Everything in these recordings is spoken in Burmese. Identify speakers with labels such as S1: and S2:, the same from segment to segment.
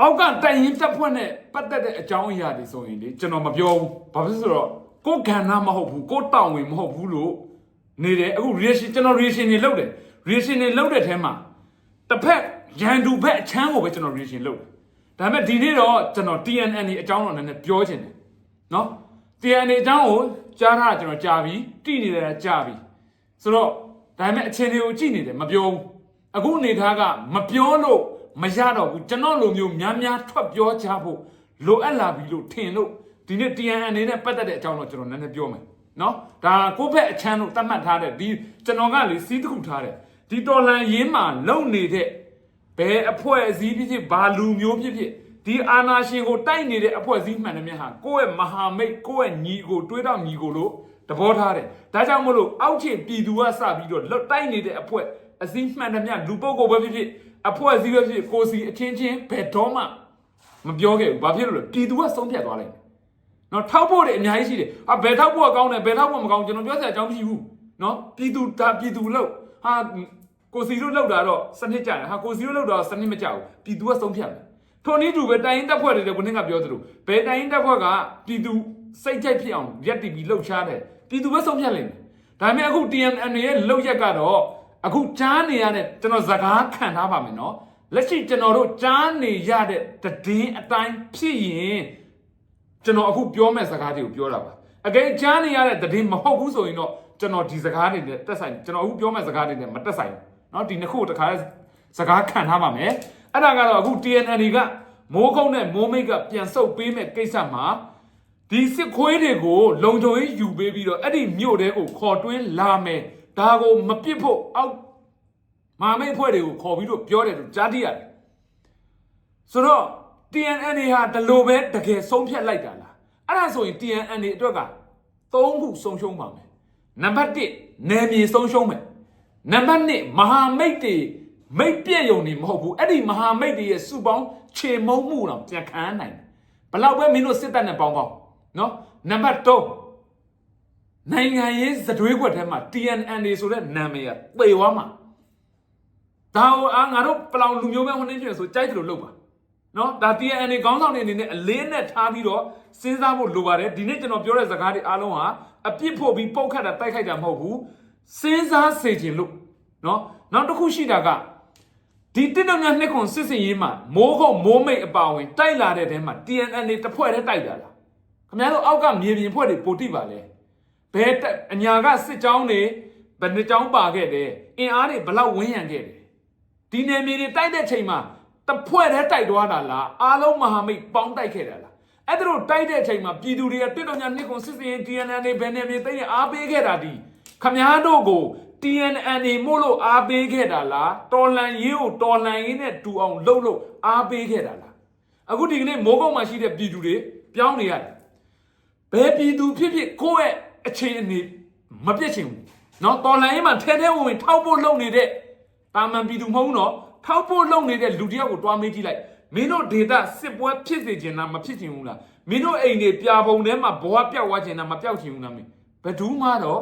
S1: အောက်ကတိုင်ရင်တက်ဖွဲ့နဲ့ပတ်သက်တဲ့အကြောင်းအရာတွေဆိုရင်လေကျွန်တော်မပြောဘူးဘာဖြစ်လို့လဲဆိုတော့ကိုယ်ကဏ္ဍမဟုတ်ဘူးကိုယ်တောင်းဝင်မဟုတ်ဘူးလို့နေတယ်အခု reaction ကျွန်တော် reaction တွေလုပ်တယ် reaction တွေလုပ်တဲ့ထဲမှာတစ်ဖက်ရန်သူဘက်အချမ်းကိုပဲကျွန်တော် reaction လုပ်တယ်ဒါပေမဲ့ဒီနေ့တော့ကျွန်တော် TNN အကြောင်းတော့နည်းနည်းပြောချင်တယ်နော် TNN အကြောင်းကိုကြားထားတာကျွန်တော်ကြားပြီတိနေတယ်ကြားပြီဆိုတော့ဒါပေမဲ့အချိန်တွေကိုကြည့်နေတယ်မပြောဘူးအခုအနေထားကမပြောလို့ မရတော့ဘူးကျွန်တော်လိုမျိုးများများထွက်ပြောချဖို့လိုအပ်လာပြီလို့ထင်လို့ဒီနေ့ TNN အနေနဲ့ပတ်သက်တဲ့အကြောင်းတော့ကျွန်တော်နည်းနည်းပြောမယ်နော်ဒါကိုယ့်ဘက်အချမ်းလို့သတ်မှတ်ထားတဲ့ဒီကျွန်တော်ကလေစီးတစ်ခုထားတယ်ဒီတော်လန်ရင်းမှာလုံနေတဲ့ဘယ်အဖွဲ့အစည်းဖြစ်ဖြစ်ဘာလူမျိုးဖြစ်ဖြစ်ဒီအာနာရှင်ကိုတိုက်နေတဲ့အဖွဲ့အစည်းမှန်တယ်မြတ်ဟာကိုယ့်ရဲ့မဟာမိတ်ကိုယ့်ရဲ့ညီကိုတွေးတော့ညီကိုလို့သဘောထားတယ်ဒါကြောင့်မလို့အောက်ခြေပြည်သူကစပြီးတော့လွတ်တိုက်နေတဲ့အဖွဲ့အစည်းမှန်တယ်မြတ်လူပုဂ္ဂိုလ်ပဲဖြစ်ဖြစ် အဖွဲ့အစည်းပဲဖြစ်ဖြစ်ကိုယ်စီအချင်းချင်းဘယ်တော့မှမပြောခဲ့ဘူးဘာဖြစ်လို့လဲပြည်သူကဆုံးဖြတ်သွားလိုက်တယ်နော်ထောက်ဖို့တွေအများကြီးရှိတယ်ဟာဘယ်ထောက်ဖို့ကကောင်းတယ်ဘယ်ထောက်ဖို့မကောင်းကျွန်တော်ပြောစရာအကြောင်းမရှိဘူးနော်ပြည်သူဒါပြည်သူလို့ဟာကိုစီတို့လောက်တာတော့စနစ်ကြတယ်ဟာကိုစီတို့လောက်တာတော့စနစ်မကြဘူးပြည်သူကဆုံးဖြတ်တယ်ထိုနည်းတူပဲတိုင်းရင်တပ်ဖွဲ့တွေလည်းကိုနင်းကပြောသလိုဘယ်တိုင်းရင်တပ်ဖွဲ့ကပြည်သူစိတ်ကြိုက်ဖြစ်အောင်ရက်တီပြီးလှုပ်ရှားတယ်ပြည်သူပဲဆုံးဖြတ်လိမ့်မယ်ဒါပေမဲ့အခု TMN ရဲ့လှုပ်ရက်ကတော့ အခုကြားနေရတဲ့ကျွန်တော်ဇကားခံထားပါမယ်နော်လက်ရှိကျွန်တော်တို့ကြားနေရတဲ့တည်င်းအတိုင်းဖြစ်ရင်ကျွန်တော်အခုပြောမဲ့စကားတွေကိုပြောတာပါအကယ်ကြားနေရတဲ့တည်င်းမဟုတ်ဘူးဆိုရင်တော့ကျွန်တော်ဒီစကားတွေနဲ့တက်ဆိုင်ကျွန်တော်အခုပြောမဲ့စကားတွေနဲ့မတက်ဆိုင်ဘူး เนาะဒီနှစ်ခုကိုတစ်ခါစကားခံထားပါမယ်အဲ့ဒါကတော့အခု TNN ကမိုးကုန်းနဲ့မိုးမိတ်ကပြန်ဆုပ်ပေးမဲ့ကိစ္စမှာဒီစစ်ခွေးတွေကိုလုံခြုံရေးယူပေးပြီးတော့အဲ့ဒီမြို့တဲကိုခေါ်တွင်းလာမယ် ဒါကိုမပစ်ဖို့အောက်မာမိတ်ဖွဲ့တွေကိုခေါ်ပြီးတော့ပြောတယ်လို့ကြားသိရတယ်ဆိုတော့ TNN ဟာဒီလိုပဲတကယ်ဆုံးဖြတ်လိုက်တာလားအဲ့ဒါဆိုရင် TNN အတွက်က၃ခုဆုံးရှုံးပါမယ်နံပါတ်1နယ်မြေဆုံးရှုံးမယ်နံပါတ်1မဟာမိတ်တွေမိတ်ပြည့်ယုံနေမဟုတ်ဘူးအဲ့ဒီမဟာမိတ်တွေရဲ့စုပေါင်းခြေမုံမှုတော့ပြန်ခံနိုင်တယ်ဘလောက်ပဲမင်းတို့စစ်တပ်နဲ့ပေါင်းပေါင်းနော်နံပါတ်3 နိုင်ငံရေးသတွေးခွက်ထဲမှာ TNN တွေဆိုတဲ့နာမည်ကသေသွားမှာဒါဟိုအာငါတို့ပလောင်လူမျိုးပဲဟိုနေဖြစ်ဆိုကြိုက်တယ်လို့လုပ်ပါနော်ဒါ TNN တွေခေါင်းဆောင်တွေအနေနဲ့အလေးနဲ့ထားပြီးတော့စဉ်းစားဖို့လိုပါတယ်ဒီနေ့ကျွန်တော်ပြောတဲ့စကားတွေအားလုံးဟာအပြစ်ဖို့ပြီးပုတ်ခတ်တာတိုက်ခိုက်တာမဟုတ်ဘူးစဉ်းစားစေခြင်းလို့နော်နောက်တစ်ခုရှိတာကဒီတစ်တော်များနှစ်ခွန်စစ်စင်ရေးမှာမိုးခုံမိုးမိတ်အပါဝင်တိုက်လာတဲ့တဲမှာ TNN တွေတစ်ဖွဲ့တည်းတိုက်တာလားခင်ဗျားတို့အောက်ကမြေပြင်ဖွဲ့တွေပိုတိပါလေ ဘယ်တက်အညာကစစ်ကြောင်းတွေဘယ်နှစ်ကြောင်းပါခဲ့တယ်အင်အားတွေဘယ်လောက်ဝန်းရံခဲ့တယ်ဒီနယ်မြေတွေတိုက်တဲ့ချိန်မှာတစ်ဖွဲ့တည်းတိုက်သွားတာလားအားလုံးမဟာမိတ်ပေါင်းတိုက်ခဲ့တာလားအဲ့ဒါတို့တိုက်တဲ့အချိန်မှာပြည်သူတွေကတစ်တော်များနှစ်ခွန်စစ်စင်ရေး TNN တွေဘယ်နယ်မြေသိရင်အားပေးခဲ့တာဒီခမားတို့ကို TNN နေမို့လို့အားပေးခဲ့တာလားတော်လန်ရေးကိုတော်လန်ရေးနဲ့တူအောင်လှုပ်လို့အားပေးခဲ့တာလားအခုဒီကနေ့မိုးကုတ်မှာရှိတဲ့ပြည်သူတွေပြောင်းနေရတယ်ဘယ်ပြည်သူဖြစ်ဖြစ်ကိုယ့်ရဲ့ အခြေအနေမပြည့်ချင်ဘူးเนาะတော်လန်ရေးမှာထဲထဲဝင်ဝင်ထောက်ဖို့လုပ်နေတဲ့တာမန်ပြည်သူမဟုတ်ဘူးเนาะထောက်ဖို့လုပ်နေတဲ့လူတယောက်ကိုတွားမေးကြည့်လိုက်မင်းတို့ဒေတာစစ်ပွဲဖြစ်စေချင်တာမဖြစ်ချင်ဘူးလားမင်းတို့အိမ်တွေပြာပုံထဲမှာဘဝပျောက်သွားချင်တာမပျောက်ချင်ဘူးလားမင်းဘယ်သူမှတော့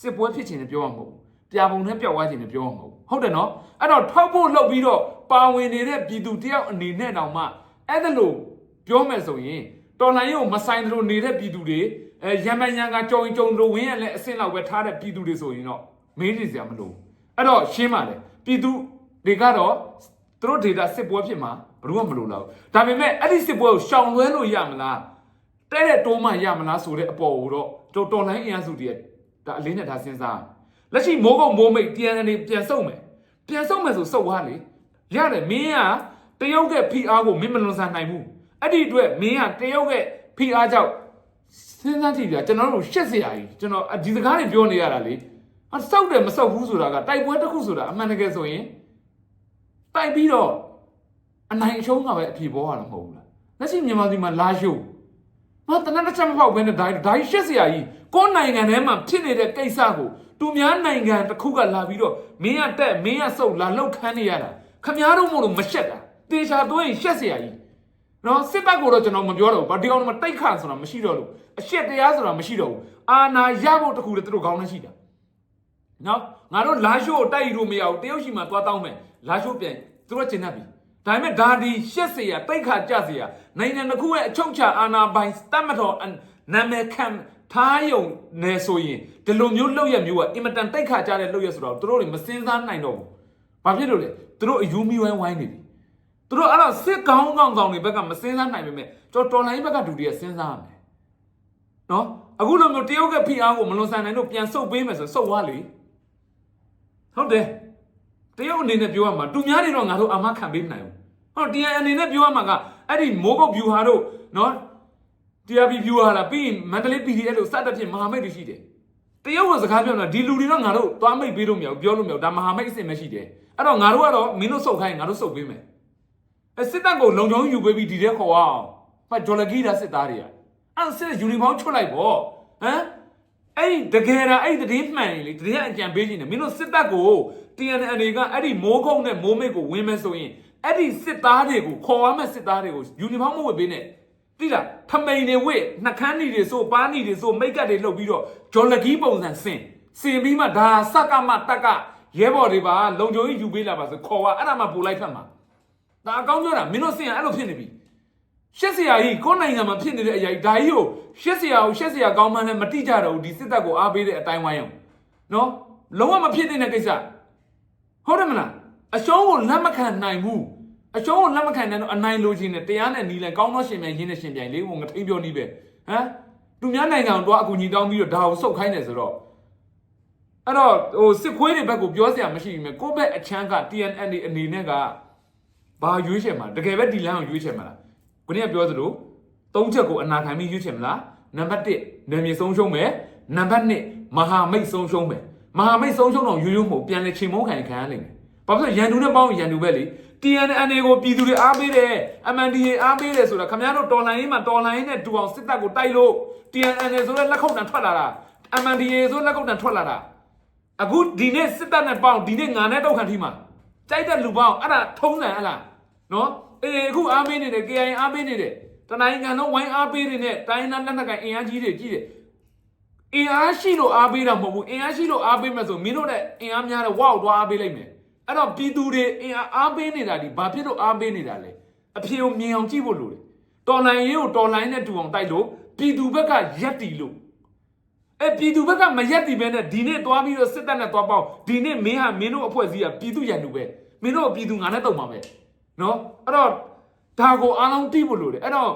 S1: စစ်ပွဲဖြစ်ချင်တယ်ပြောရမှာမဟုတ်ဘူး ပြာပုံနဲ့ပျောက်သွားခြင်းနဲ့ပြောမှာမဟုတ်ဘူးဟုတ်တယ်နော်အဲ့တော့ထောက်ဖို့လှုပ်ပြီးတော့ပါဝင်နေတဲ့ပြည်သူတယောက်အနေနဲ့တောင်မှအဲ့ဒါလို့ပြောမယ်ဆိုရင်တော်လှန်ရေးကိုမဆိုင်တယ်လို့နေတဲ့ပြည်သူတွေ အဲရမန်ရန်ကကြုံကြုံလို့ဝင်းရလဲအဆင့်လောက်ပဲထားတဲ့ပြည်သူတွေဆိုရင်တော့မေးနေစရာမလိုဘူးအဲ့တော့ရှင်းပါလေပြည်သူတွေကတော့သူတို့ဒေတာစစ်ပွဲဖြစ်မှာဘယ်သူမှမလိုတော့ဘူးဒါပေမဲ့အဲ့ဒီစစ်ပွဲကိုရှောင်လွှဲလို့ရမလားတဲ့တဲ့တိုးမှရမလားဆိုတဲ့အပေါ်ကိုတော့တော်တော်လိုင်းအင်အားစုတွေဒါအလေးနဲ့ဒါစဉ်းစားလက်ရှိမိုးကုတ်မိုးမိတ်ပြန်နေပြန်ဆုတ်မယ်ပြန်ဆုတ်မယ်ဆိုစုတ်သွားလေရတယ်မင်းကတရုတ်ကဖိအားကိုမင်းမလွန်ဆန်နိုင်ဘူးအဲ့ဒီအတွက်မင်းကတရုတ်ကဖိအားကြောင့် စဉ်းစားကြည့်ပြကျွန်တော်တို့ရှက်စရာကြီးကျွန်တော်ဒီစကားတွေပြောနေရတာလေအစောက်တယ်မစောက်ဘူးဆိုတာကတိုက်ပွဲတစ်ခုဆိုတာအမှန်တကယ်ဆိုရင်တိုက်ပြီးတော့အနိုင်အရှုံးကပဲအဖြေပေါ်ရတာမဟုတ်ဘူးလားလက်ရှိမြန်မာပြည်မှာလာရှုပ်မတနက်တစ်ချက်မပေါက်ဘဲနဲ့ဒါဒါရှက်စရာကြီးကိုယ်နိုင်ငံထဲမှာဖြစ်နေတဲ့ကိစ္စကိုသူများနိုင်ငံတစ်ခုကလာပြီးတော့မင်းကတက်မင်းကစုပ်လာလောက်ခန်းနေရတာခမားတို့မို့လို့မရှက်တာတေချာသွင်းရှက်စရာကြီး နော်စစ်တပ်ကိုတော့ကျွန်တော်မပြောတော့ဘူးဘာဒီအောင်မတိတ်ခါဆိုတာမရှိတော့လို့အရှက်တရားဆိုတာမရှိတော့ဘူးအာနာရဖို့တခုတည်းသူတို့ခေါင်းနဲ့ရှိတာနော်ငါတို့လာရှိုးကိုတိုက်ယူလို့မရဘူးတရုတ်ရှိမှသွားတောင်းမယ်လာရှိုးပြန်သူတို့ကျင်တတ်ပြီဒါ ဒါပေမဲ့ဒါဒီရှက်เสียတိတ်ခါကြเสียနိုင်ငံတစ်ခုရဲ့အချုပ်ချာအာဏာပိုင်တတ်မတော်နာမည်ခံထားယုံနေဆိုရင်ဒီလိုမျိုးလောက်ရမျိုးကအင်မတန်တိတ်ခါကြတဲ့လောက်ရဆိုတော့သူတို့တွေမစင်စားနိုင်တော့ဘူး။ဘာဖြစ်လို့လဲသူတို့အယူမီဝိုင်းဝိုင်းနေပြီ။ သူတို့အဲ့တော့စစ်ကောင်းကောင်းကောင်တွေဘက်ကမစင်စားနိုင်ပေမဲ့ကျွန်တော်တော်လိုင်းဘက်ကဒူတွေကစဉ်းစားရမယ်။နော်အခုလိုမျိုးတရုတ်ကဖိအားကိုမလွန်ဆန်နိုင်လို့ပြန်ဆုတ်ပေးမယ်ဆိုစုတ်သွားလေ။ဟုတ်တယ်။တရုတ်အနေနဲ့ပြောရမှာတူများတွေတော့ငါတို့အာမခံပေးမနိုင်ဘူး။ဟော TN အနေနဲ့ပြောရမှာကအဲ့ဒီမိုးကုတ် view ဟာတို့နော် TRP view ဟာလားပြီးရင်မန္တလေး PDF လို့စတဲ့ဖြစ်မဟာမိတ်တွေရှိတယ်။တရုတ်ကစကားပြောနေတာဒီလူတွေတော့ငါတို့သွားမိတ်ပေးလို့မရဘူးပြောလို့မရဘူးဒါမဟာမိတ်အစ်စ်မရှိတယ်။အဲ့တော့ငါတို့ကတော့မင်းတို့စုတ်ခိုင်းငါတို့စုတ်ပေးမယ်။ အဲစစ်တပ်ကိုလုံခြုံယူပေးပြီးဒီတဲ့ခေါ်အောင်။ဘာဂျော်လဂီတာစစ်သားတွေကအဲ့စစ်ယူနီဖောင်းချွတ်လိုက်ပေါ့။ဟမ်အဲ့ဒီတကယ်တော့အဲ့ဒီတည်င်းမှန်လေတည်င်းအကြံပေးခြင်းနဲ့မင်းတို့စစ်တပ်ကို TNN တွေကအဲ့ဒီမိုးကုန်းနဲ့မိုးမိတ်ကိုဝင်မယ်ဆိုရင်အဲ့ဒီစစ်သားတွေကိုခေါ်ရမယ့်စစ်သားတွေကိုယူနီဖောင်းမဝတ်ပေးနဲ့သိလားထမိန်တွေဝစ်နှကန်းတွေတွေဆိုပါးနေတွေဆိုမိတ်ကတ်တွေလှုပ်ပြီးတော့ဂျော်လဂီပုံစံဆင်စင်ပြီးမှဒါစက်ကမတက်ကရဲဘော်တွေပါလုံခြုံရေးယူပေးလာပါဆိုခေါ်ရအဲ့ဒါမှပို့လိုက်ဖက်မှာ ဒါအကောင်းပြောတာမင်းတို့စင်အဲ့လိုဖြစ်နေပြီရှက်စရာကြီးကိုယ်နိုင်ငံမှာဖြစ်နေတဲ့အရာကြီးဒါကြီးကိုရှက်စရာကိုရှက်စရာကောင်းမှန်းလည်းမတိကြတော့ဘူးဒီစစ်တပ်ကိုအားပေးတဲ့အတိုင်းဝိုင်းအောင်နော်လုံးဝမဖြစ်တဲ့ကိစ္စဟုတ်တယ်မလားအရှုံးကိုလက်မခံနိုင်ဘူးအရှုံးကိုလက်မခံနိုင်တော့အနိုင်လိုချင်တယ်တရားနဲ့နီးလဲကောင်းသောရှင်မြိုင်ရင်းနဲ့ရှင်ပြိုင်လေးကိုငထိန်ပြောနီးပဲဟမ်သူများနိုင်ငံကိုတော့အကူညီတောင်းပြီးတော့ဒါကိုစုပ်ခိုင်းတယ်ဆိုတော့အဲ့တော့ဟိုစစ်ခွေးတွေဘက်ကိုပြောစရာမရှိဘူးမြဲကိုယ့်ဘက်အချမ်းက TNN အနေနဲ့က ဘာရွေးချယ်မှာတကယ်ပဲဒီလမ်းကိုရွေးချယ်မှာလားခုနကပြောသလိုသုံးချက်ကိုအနာခံပြီးရွေးချယ်မလားနံပါတ်1နာမည်ဆုံးရှုံးမယ်နံပါတ်2မဟာမိတ်ဆုံးရှုံးမယ်မဟာမိတ်ဆုံးရှုံးတော့ရိုးရိုးမဟုတ်ပြန်လေချိန်မုန်းခံခံရလိမ့်မယ်ဘာဖြစ်လို့ရန်သူနဲ့ပေါင်းရန်သူပဲလေ TNN ကိုပြည်သူတွေအားပေးတယ် MNDA အားပေးတယ်ဆိုတာခင်ဗျားတို့တော်လိုင်းရေးမှာတော်လိုင်းနဲ့တူအောင်စစ်တပ်ကိုတိုက်လို့ TNN ဆိုတဲ့လက်ခုပ်တံထွက်လာတာ MNDA ဆိုလက်ခုပ်တံထွက်လာတာအခုဒီနေ့စစ်တပ်နဲ့ပေါင်းဒီနေ့ငါနဲ့တောက်ခံထီမှာကြိုက်တဲ့လူပေါင်းအဲ့ဒါထုံးစံဟလား နော်အေးအခုအားပေးနေတယ် KIA အားပေးနေတယ်တနိုင်ငံလုံးဝိုင်းအားပေးနေတဲ့တိုင်းသားလက်နက်ကိုင်အင်အားကြီးတွေကြီးတယ်အင်အားရှိလို့အားပေးတာမဟုတ်ဘူးအင်အားရှိလို့အားပေးမယ်ဆိုမင်းတို့နဲ့အင်အားများတဲ့ဝေါ့သွားအားပေးလိုက်မယ်အဲ့တော့ပြည်သူတွေအင်အားအားပေးနေတာဒီဘာဖြစ်လို့အားပေးနေတာလဲအဖြေကိုမြင်အောင်ကြည့်ဖို့လိုတယ်တော်လိုင်းရေးကိုတော်လိုင်းနဲ့တူအောင်တိုက်လို့ပြည်သူဘက်ကရက်တီလို့အဲပြည်သူဘက်ကမရက်တီပဲနဲ့ဒီနေ့သွားပြီးတော့စစ်တပ်နဲ့သွားပေါင်းဒီနေ့မင်းဟာမင်းတို့အဖွဲ့အစည်းကပြည်သူရန်သူပဲမင်းတို့ပြည်သူငါနဲ့တုံပါမယ် နော်အဲ့တော့ဒါကိုအားလုံးသိဖို့လိုတယ်အဲ့တော့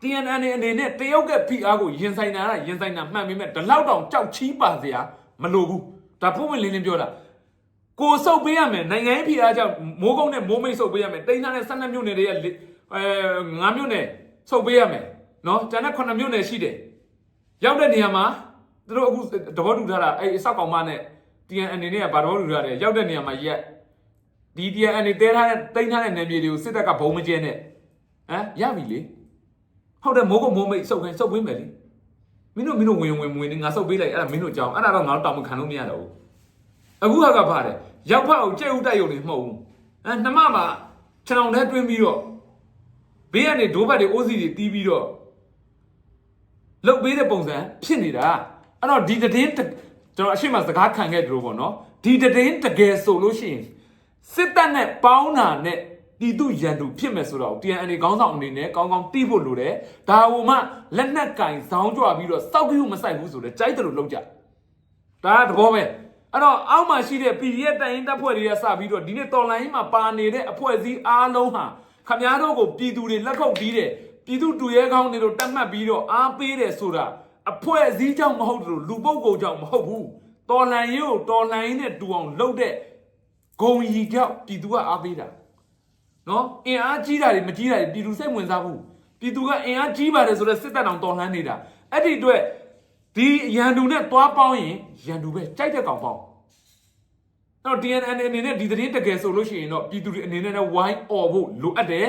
S1: TNN အနေနဲ့တရုတ်ကဖိအားကိုရင်ဆိုင်တာကရင်ဆိုင်တာမှန်ပေမဲ့ဒီလောက်တောင်ကြောက်ချီးပါစရာမလိုဘူးဒါပုံဝင်လင်းလင်းပြောတာကိုစုပ်ပေးရမယ်နိုင်ငံရေးဖိအားကြောင့်မိုးကုန်းနဲ့မိုးမိတ်စုပ်ပေးရမယ်တိန်းသားနဲ့12မြို့နယ်တွေကလေအဲ9မြို့နယ်စုပ်ပေးရမယ်နော်ကျန်တဲ့9မြို့နယ်ရှိတယ်ရောက်တဲ့နေရာမှာသူတို့အခုတဘောတူထားတာအဲ့အဆောက်ကောင်မနဲ့ TNN အနေနဲ့ကဘာတဘောတူထားတယ်ရောက်တဲ့နေရာမှာရက် ဒီ TN နေတဲထားတဲ့တိန်းထားတဲ့နယ်မြေတွေကိုစစ်တပ်ကဘုံမကျဲနဲ့ဟမ်ရပြီလေဟုတ်တယ်မိုးကမိုးမိတ်စုပ်ခိုင်းစုပ်ပေးမယ်လေမင်းတို့မင်းတို့ဝင်ဝင်ဝင်နေငါစုပ်ပေးလိုက်အဲ့ဒါမင်းတို့ကြောင်းအဲ့ဒါတော့ငါတို့တောင်းမခံလို့မရတော့ဘူးအခုကကပါတယ်ရောက်ဖက်အောင်ကြဲဥတိုက်ရုံနေမဟုတ်ဘူးအဲနှမမှာခြံအောင်ထဲတွင်းပြီးတော့ဘေးကနေဒိုးဘက်တွေအိုးစီတွေတီးပြီးတော့လုတ်ပေးတဲ့ပုံစံဖြစ်နေတာအဲ့တော့ဒီတည်င်းကျွန်တော်အရှိမစကားခံခဲ့တယ်လို့ပေါ့နော်ဒီတည်င်းတကယ်ဆိုလို့ရှိရင် စစ်တပ်နဲ့ပေါင်းတာနဲ့ပြည်သူရန်သူဖြစ်မယ်ဆိုတော့ TNN ခေါင်းဆောင်အနေနဲ့ကောင်းကောင်းသိဖို့လိုတယ်။ဒါဝမှလက်နက်ကင်ဇောင်းကြွပြီးတော့စောက်ကြီးကိုမဆိုင်ဘူးဆိုတော့ကြိုက်တယ်လို့လုပ်ကြ။ဒါကသဘောပဲ။အဲ့တော့အောက်မှာရှိတဲ့ PDF တိုင်ရင်တပ်ဖွဲ့တွေကစပြီးတော့ဒီနေ့တော်လိုင်းမှာပါနေတဲ့အဖွဲ့အစည်းအားလုံးဟာခမားတို့ကိုပြည်သူတွေလက်ခုပ်ပြီးတဲ့ပြည်သူတူရဲကောင်းတွေတို့တတ်မှတ်ပြီးတော့အားပေးတယ်ဆိုတာအဖွဲ့အစည်းကြောင့်မဟုတ်ဘူးလူပုဂ္ဂိုလ်ကြောင့်မဟုတ်ဘူး။တော်လိုင်းရေးကိုတော်လိုင်းနဲ့တူအောင်လုပ်တဲ့ ဂုံရီကြောက်ပြည်သူကအားပေးတာနော်အင်အားကြီးတာတွေမကြီးတာတွေပြည်သူစိတ်ဝင်စားဘူးပြည်သူကအင်အားကြီးပါတယ်ဆိုတော့စစ်တပ်တောင်တော်လှန်နေတာအဲ့ဒီအတွက်ဒီရန်သူနဲ့သွားပေါင်းရင်ရန်သူပဲကြိုက်တဲ့ကောင်ပေါင်းအဲ့တော့ DNN အနေနဲ့ဒီသတင်းတကယ်ဆိုလို့ရှိရင်တော့ပြည်သူတွေအနေနဲ့လည်းဝိုင်းអော်ဖို့လိုအပ်တယ်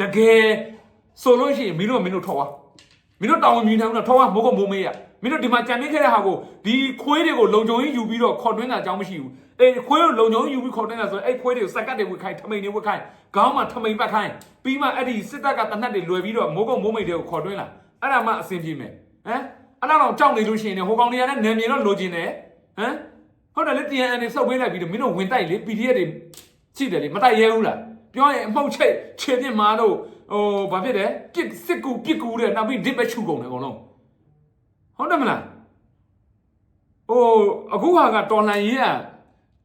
S1: တကယ်ဆိုလို့ရှိရင်မင်းတို့ကမင်းတို့ထောက်ပါမင်းတို့တောင်းဝင်မြင်တယ်တော့ထောက်ပါမိုးကမိုးမေးရမင်းတို့ဒီမှာကြံနေခဲ့တဲ့ဟာကိုဒီခွေးတွေကိုလုံခြုံရေးယူပြီးတော့ခေါ်တွင်းတာအကြောင်းမရှိဘူး အေးခွေးကိုလုံခြုံရေးယူပြီးခေါ်တင်တာဆိုရင်အဲ့ခွေးတွေကိုစက်ကတ်တွေဝစ်ခိုင်းထမိန်တွေဝစ်ခိုင်းခေါင်းမှာထမိန်ပတ်ခိုင်းပြီးမှအဲ့ဒီစစ်တပ်ကတနတ်တွေလွယ်ပြီးတော့မိုးကုတ်မိုးမိတ်တွေကိုခေါ်တွင်းလာအဲ့ဒါမှအဆင်ပြေမယ်ဟမ်အဲ့ဒါတော့ကြောက်နေလို့ရှိရင်လည်းဟိုကောင်တွေကလည်းနယ်မြေတော့လိုချင်တယ်ဟမ်ဟုတ်တယ်လေ TNN တွေစုပ်ပေးလိုက်ပြီးတော့မင်းတို့ဝင်တိုက်လေ PDF တွေရှိတယ်လေမတိုက်ရဲဘူးလားပြောရင်အမှုတ်ချိတ်ခြေပြစ်မာတို့ဟိုဘာဖြစ်တယ်ပြစ်စစ်ကူပြစ်ကူတဲ့နောက်ပြီးဒစ်ပဲချူကုန်တယ်အကုန်လုံးဟုတ်တယ်မလားဟိုအခုဟာကတော်လှန်ရေးက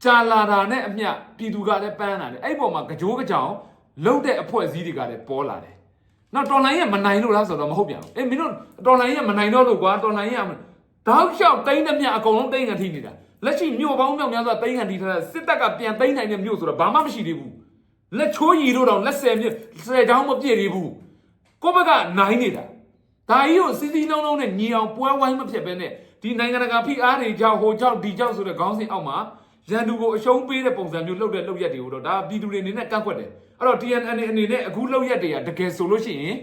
S1: ကြာလာတာနဲ့အမျှပြည်သူကလည်းပန်းလာတယ်အဲ့ဒီပေါ်မှာကြိုးကြောင်လှုပ်တဲ့အဖွဲ့အစည်းတွေကလည်းပေါ်လာတယ်နောက်တော်လှန်ရေးကမနိုင်လို့လားဆိုတော့မဟုတ်ပြန်ဘူးအေးမင်းတို့တော်လှန်ရေးကမနိုင်တော့လို့ကွာတော်လှန်ရေးကမတောက်လျှောက်တိမ့်တဲ့မြအကုန်လုံးတိမ့်ကန်ထိနေတာလက်ရှိမြို့ပေါင်းမြောက်များစွာတိမ့်ကန်ထိထားတဲ့စစ်တပ်ကပြန်တိမ့်နိုင်တဲ့မြို့ဆိုတော့ဘာမှမရှိသေးဘူးလက်ချိုးရီတို့တော့လက်ဆယ်မြစ်ဆယ်ချောင်းမပြည့်သေးဘူးကိုယ့်ဘက်ကနိုင်နေတာဒါကြီးကိုစီစီလုံးလုံးနဲ့ညီအောင်ပွဲဝိုင်းမဖြစ်ပဲနဲ့ဒီနိုင်ငံတကာဖိအားတွေကြောင့်ဟိုကြောင့်ဒီကြောင့်ဆိုတဲ့ခေါင်းစဉ်အောက်မှာ ရန်သူကိုအရှုံးပေးတဲ့ပုံစံမျိုးလှုပ်တဲ့လှုပ်ရက်တွေကိုတော့ဒါပြည်သူတွေအနေနဲ့ကန့်ကွက်တယ်အဲ့တော့ TNN အနေနဲ့အခုလှုပ်ရက်တွေကတကယ်ဆိုလို့ရှိရင်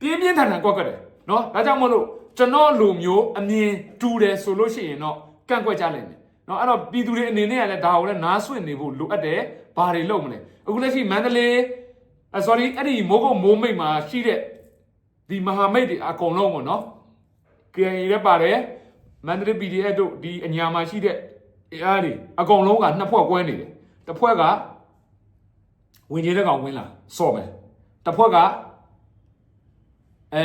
S1: ပြင်းပြင်းထန်ထန်ကွက်ကွက်တယ်နော်ဒါကြောင့်မလို့ကျွန်တော်လူမျိုးအမြင်တူတယ်ဆိုလို့ရှိရင်တော့ကန့်ကွက်ကြလိမ့်မယ်နော်အဲ့တော့ပြည်သူတွေအနေနဲ့ကလည်းဒါကိုလည်းနားဆွင့်နေဖို့လိုအပ်တယ်ဘာတွေလုပ်မလဲအခုလက်ရှိမန္တလေးအ sorry အဲ့ဒီမိုးကုတ်မိုးမိတ်မှာရှိတဲ့ဒီမဟာမိတ်တွေအကုန်လုံးပေါ့နော် KNY လည်းပါတယ်မန္တလေး PDF တို့ဒီအညာမှာရှိတဲ့ အားတွေအကုန်လုံးကနှစ်ဖွဲ့ကွဲနေတယ်တစ်ဖွဲ့ကဝင်ကြီးတဲ့ကောင်ဝင်လာစော့မယ်တစ်ဖွဲ့ကအဲ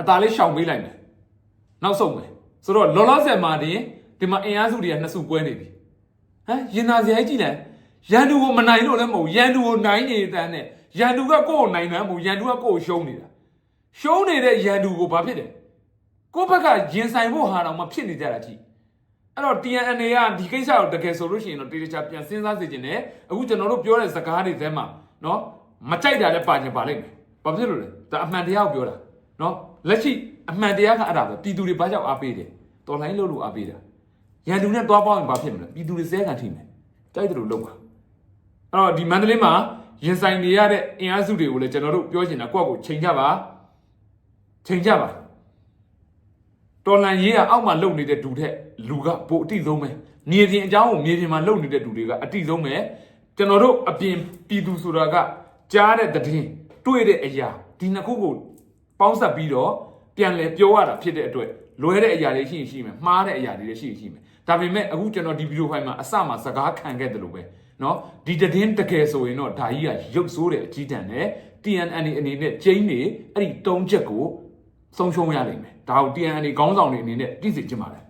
S1: အသားလေးရှောင်ပေးလိုက်မယ်နောက်ဆုံးမယ်ဆိုတော့လောလောဆယ်မှာတင်ဒီမှာအင်အားစုတွေကနှစ်စုကွဲနေပြီဟမ်ရင်သာစရာကြီးကြည့်လိုက်ရန်သူကိုမနိုင်လို့လည်းမဟုတ်ရန်သူကိုနိုင်နေတဲ့အနဲ့ရန်သူကကိုယ့်ကိုနိုင်တယ်မဟုတ်ရန်သူကကိုယ့်ကိုရှုံးနေတာရှုံးနေတဲ့ရန်သူကိုဘာဖြစ်တယ်ကိုယ့်ဘက်ကရင်ဆိုင်ဖို့ဟာတော့မဖြစ်နေကြတာကြည့် အဲ့တော့ TNN ကဒီကိစ္စကိုတကယ်ဆိုလို့ရှိရင်တော့တေချာပြန်စဉ်းစားစေချင်တယ်အခုကျွန်တော်တို့ပြောတဲ့စကားတွေထဲမှာနော်မကြိုက်တာလည်းပါချင်ပါလိမ့်မယ်ဘာဖြစ်လို့လဲဒါအမှန်တရားကိုပြောတာနော်လက်ရှိအမှန်တရားကအဲ့ဒါပဲပြည်သူတွေဘာကြောင့်အားပေးတယ်တော်လိုင်းလို့လို့အားပေးတာရန်သူနဲ့သွားပေါင်းရင်ဘာဖြစ်မလဲပြည်သူတွေစဲခံထိမယ်ကြိုက်တယ်လို့လုပ်ပါအဲ့တော့ဒီမန္တလေးမှာရင်ဆိုင်နေရတဲ့အင်အားစုတွေကိုလည်းကျွန်တော်တို့ပြောချင်တာကိုယ့်ကိုချိန်ကြပါချိန်ကြပါ တော်လန်ရေးကအောက်မှာလုံနေတဲ့ဒူထက်လူကပိုအတိဆုံးပဲမြေပြင်အကြောင်းကိုမြေပြင်မှာလုံနေတဲ့ဒူတွေကအတိဆုံးပဲကျွန်တော်တို့အပြင်ပြည်သူဆိုတာကကြားတဲ့တည်င်းတွေ့တဲ့အရာဒီနှစ်ခုကိုပေါင်းစပ်ပြီးတော့ပြန်လဲပြောရတာဖြစ်တဲ့အတွက်လွဲတဲ့အရာတွေရှိရင်ရှိမယ်မှားတဲ့အရာတွေလည်းရှိရင်ရှိမယ်ဒါပေမဲ့အခုကျွန်တော်ဒီဗီဒီယိုဖိုင်မှာအစမှာစကားခံခဲ့တယ်လို့ပဲเนาะဒီတည်င်းတကယ်ဆိုရင်တော့ဒါကြီးကရုပ်ဆိုးတဲ့အကြီးတန်းနဲ့ TNN အနေနဲ့ကျင်းနေအဲ့ဒီတုံးချက်ကို ဆုံးရှုံးရလိမ့်မယ် ဒါကို TNN ခေါင်းဆောင်တွေအနေနဲ့သိစေချင်ပါတယ်